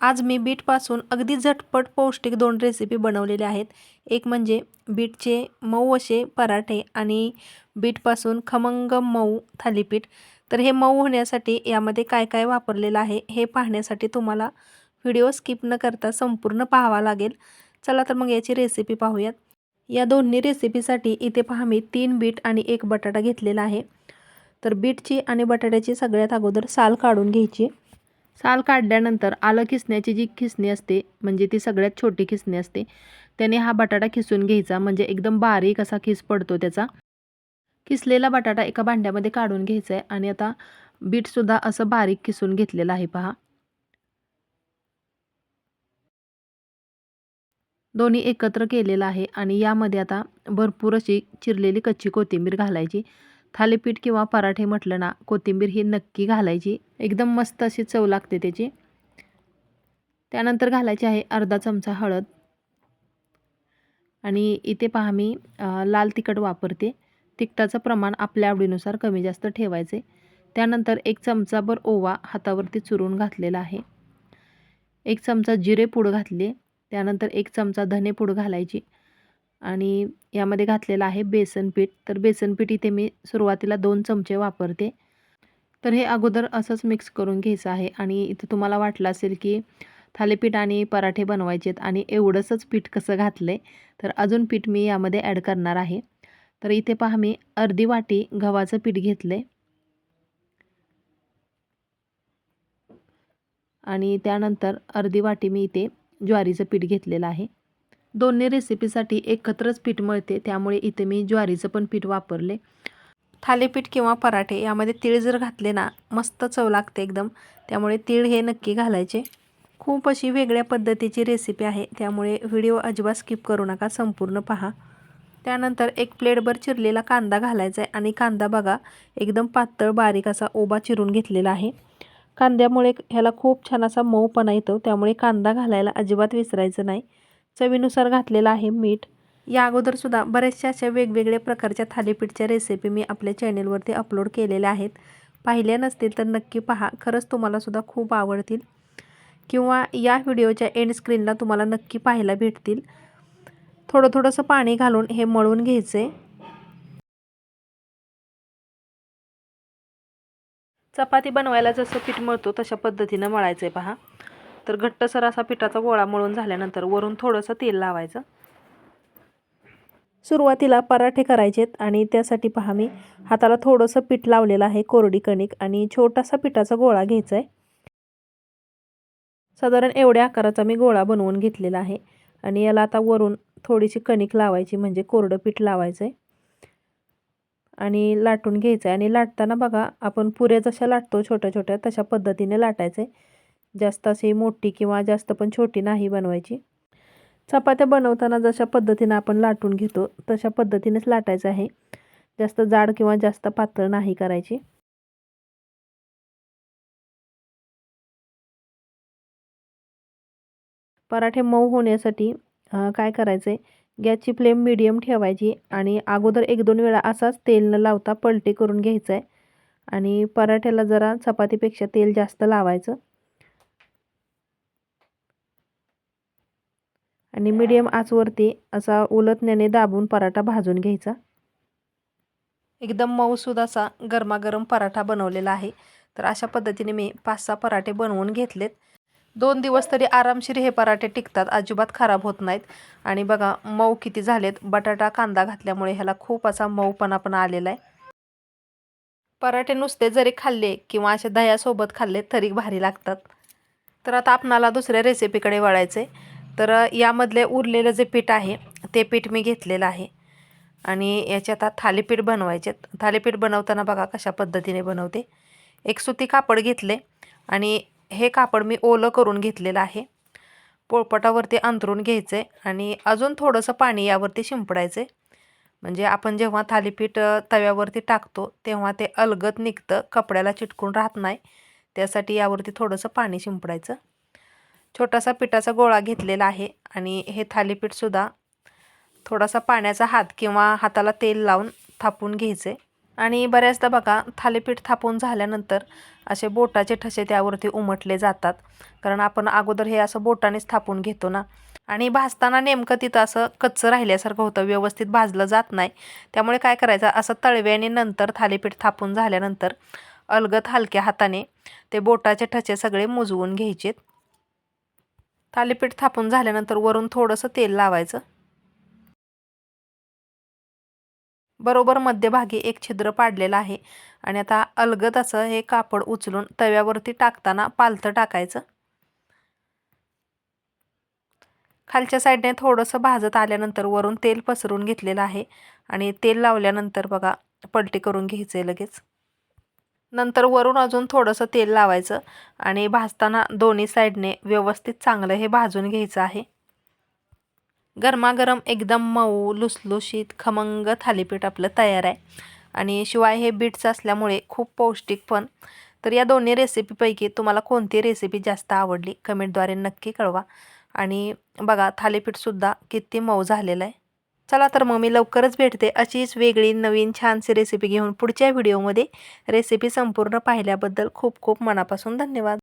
आज मी बीटपासून अगदी झटपट पौष्टिक दोन रेसिपी बनवलेल्या आहेत. एक म्हणजे बीटचे मऊ असे पराठे आणि बीटपासून खमंग मऊ थालीपीठ. तर हे मऊ होण्यासाठी यामध्ये काय काय वापरलेलं आहे हे पाहण्यासाठी तुम्हाला व्हिडिओ स्किप न करता संपूर्ण पाहावा लागेल. चला तर मग याची रेसिपी पाहूयात. या दोन्ही रेसिपीसाठी इथे पहा मी तीन बीट आणि एक बटाटा घेतलेला आहे. तर बीटची आणि बटाट्याची सगळ्यात अगोदर साल काढून घ्यायची. साल काढल्यानंतर आलं खिसण्याची जी खिसणी असते म्हणजे ती सगळ्यात छोटी खिसणी असते त्याने हा बटाटा खिसून घ्यायचा म्हणजे एकदम बारीक असा खिस पडतो त्याचा. किसलेला बटाटा एका भांड्यामध्ये काढून घ्यायचा आहे आणि आता बीटसुद्धा असं बारीक किसून घेतलेलं आहे पहा. दोन्ही एकत्र केलेलं आहे आणि यामध्ये आता भरपूर अशी चिरलेली कच्ची कोथिंबीर घालायची. थालीपीठ किंवा पराठे म्हटलं ना कोथिंबीर ही नक्की घालायची. एकदम मस्त अशी चव लागते त्याची. त्यानंतर घालायची आहे अर्धा चमचा हळद. आणि इथे पहा मी लाल तिखट वापरते. तिखटाचं प्रमाण आपल्या आवडीनुसार कमी जास्त ठेवायचे. त्यानंतर एक चमचाभर ओवा हातावरती चुरून घातलेला आहे. एक चमचा जिरे पूड घातले. त्यानंतर एक चमचा धने पूड घालायची. आणि यामध्ये घातलेलं आहे बेसन पीठ. तर बेसन पीठ इथे मी सुरुवातीला दोन चमचे वापरते. तर हे अगोदर असंच मिक्स करून घ्यायचं आहे. आणि इथं तुम्हाला वाटलं असेल की थालीपीठ आणि पराठे बनवायचे आहेत आणि एवढंसंच पीठ कसं घातलं आहे तर अजून पीठ मी यामध्ये ॲड करणार आहे. तर इथे पहा मी अर्धी वाटी गव्हाचं पीठ घेतलं आहे आणि त्यानंतर अर्धी वाटी मी इथे ज्वारीचं पीठ घेतलेलं आहे. दोन्ही रेसिपीसाठी एकत्रच पीठ मिळते त्यामुळे इथे मी ज्वारीचं पण पीठ वापरले. थालीपीठ किंवा पराठे यामध्ये तीळ जर घातले ना मस्त चव लागते एकदम. त्यामुळे तीळ हे नक्की घालायचे. खूप अशी वेगळ्या पद्धतीची रेसिपी आहे त्यामुळे व्हिडिओ अजिबात स्किप करू नका संपूर्ण पहा. त्यानंतर एक प्लेटभर चिरलेला कांदा घालायचा आहे आणि कांदा बघा एकदम पातळ बारीक असा ओबा चिरून घेतलेला आहे. कांद्यामुळे ह्याला खूप छान असा मऊपणा येतो त्यामुळे कांदा घालायला अजिबात विसरायचं नाही. चवीनुसार घातलेला आहे मीठ. या अगोदरसुद्धा बऱ्याचशा अशा वेगवेगळ्या प्रकारच्या थालीपीठच्या रेसिपी मी आपल्या चॅनेलवरती अपलोड केलेल्या आहेत. पाहिल्या नसतील तर नक्की पहा. खरंच तुम्हालासुद्धा खूप आवडतील. किंवा या व्हिडिओच्या एंड स्क्रीनला तुम्हाला नक्की पाहायला भेटतील. थोडं थोडंसं पाणी घालून हे मळून घ्यायचे. चपाती बनवायला जसं पीठ मळतो तशा पद्धतीनं मळायचं आहे पहा. तर घट्टसर असा पिठाचा गोळा मळून झाल्यानंतर वरून थोडंसं तेल लावायचं. सुरुवातीला पराठे करायचेत आणि त्यासाठी पहा मी हाताला थोडंसं पीठ लावलेलं आहे कोरडी कणिक आणि छोटासा पिठाचा गोळा घ्यायचा आहे साधारण एवढ्या आकाराचा मी गोळा बनवून घेतलेला आहे आणि याला आता वरून थोडीशी कणिक लावायची म्हणजे कोरडं पीठ लावायचं आहे आणि लाटून घ्यायचं आहे आणि लाटताना बघा आपण पुऱ्या जशा लाटतो छोट्या छोट्या तशा पद्धतीने लाटायचं आहे जास्त अशी मोठी किंवा जास्त पण छोटी नाही बनवायची. चपात्या बनवताना जशा पद्धतीनं आपण लाटून घेतो तशा पद्धतीनेच लाटायचं आहे. जास्त जाड किंवा जास्त पातळ नाही करायची. पराठे मऊ होण्यासाठी काय करायचं आहे गॅसची फ्लेम मिडियम ठेवायची आणि अगोदर एक दोन वेळा असाच तेल न लावता पलटी करून घ्यायचं आहे आणि पराठ्याला जरा चपातीपेक्षा तेल जास्त लावायचं. आणि मिडियम आचवरती असा उलटण्याने दाबून पराठा भाजून घ्यायचा. एकदम मऊसूद असा गरमागरम पराठा बनवलेला आहे. तर अशा पद्धतीने मी पाच सहा पराठे बनवून घेतलेत. दोन दिवस तरी आरामशीर हे पराठे टिकतात अजिबात खराब होत नाहीत. आणि बघा मऊ किती झालेत. बटाटा कांदा घातल्यामुळे ह्याला खूप असा मऊपणा पण आलेला आहे. पराठे नुसते जरी खाल्ले किंवा असे दह्यासोबत खाल्ले तरी भारी लागतात. तर आता आपणाला दुसऱ्या रेसिपीकडे वळायचं आहे तर यामधले उरलेलं जे पीठ आहे ते पीठ मी घेतलेलं आहे. आणि याचे आता थालीपीठ बनवायचे थालीपीठ बनवताना बघा कशा पद्धतीने बनवते. एक सुती कापड घेतले आणि हे कापड मी ओलं करून घेतलेलं आहे. पोळपटावरती अंतरून घ्यायचं आणि अजून थोडंसं पाणी यावरती शिंपडायचं म्हणजे आपण जेव्हा थालीपीठ तव्यावरती टाकतो तेव्हा ते अलगत निघतं कपड्याला चिटकून राहत नाही. त्यासाठी यावरती थोडंसं पाणी शिंपडायचं. छोटासा पिठाचा गोळा घेतलेला आहे आणि हे थालीपीठसुद्धा थोडासा पाण्याचा हात किंवा हाताला तेल लावून थापून घ्यायचे. आणि बऱ्याचदा बघा थालीपीठ थापून झाल्यानंतर असे बोटाचे ठसे त्यावरती उमटले जातात. कारण आपण अगोदर हे असं बोटानेच थापून घेतो ना. आणि भाजताना नेमकं तिथं असं कच्चं राहिल्यासारखं होतं व्यवस्थित भाजलं जात नाही. त्यामुळे काय करायचं असं तळव्याने नंतर थालीपीठ थापून झाल्यानंतर अलगत हलक्या हाताने ते बोटाचे ठसे सगळे मुजवून घ्यायचेत. थालीपीठ थापून झाल्यानंतर वरून थोडंसं तेल लावायचं. बरोबर मध्यभागी एक छिद्र पाडलेलं आहे आणि आता अलगद असं हे कापड उचलून तव्यावरती टाकताना पालथं टाकायचं. खालच्या साईडने थोडंसं भाजत आल्यानंतर वरून तेल पसरून घेतलेलं आहे आणि तेल लावल्यानंतर बघा पलटी करून घ्यायचं आहे लगेच. नंतर वरून अजून थोडंसं तेल लावायचं आणि भाजताना दोन्ही साईडने व्यवस्थित चांगलं हे भाजून घ्यायचं आहे. गरमागरम एकदम मऊ लुसलुशीत खमंग थालीपीठ आपलं तयार आहे. आणि शिवाय हे बीट्स असल्यामुळे खूप पौष्टिक पण. तर या दोन्ही रेसिपीपैकी तुम्हाला कोणती रेसिपी जास्त आवडली कमेंटद्वारे नक्की कळवा. आणि बघा थालीपीठसुद्धा किती मऊ झालेलं आहे. चला तर मग मी लवकरच भेटते अशीच वेगळी नवीन छानशी रेसिपी घेऊन पुढच्या व्हिडिओमध्ये रेसिपी संपूर्ण पाहिल्याबद्दल खूप खूप मनापासून धन्यवाद.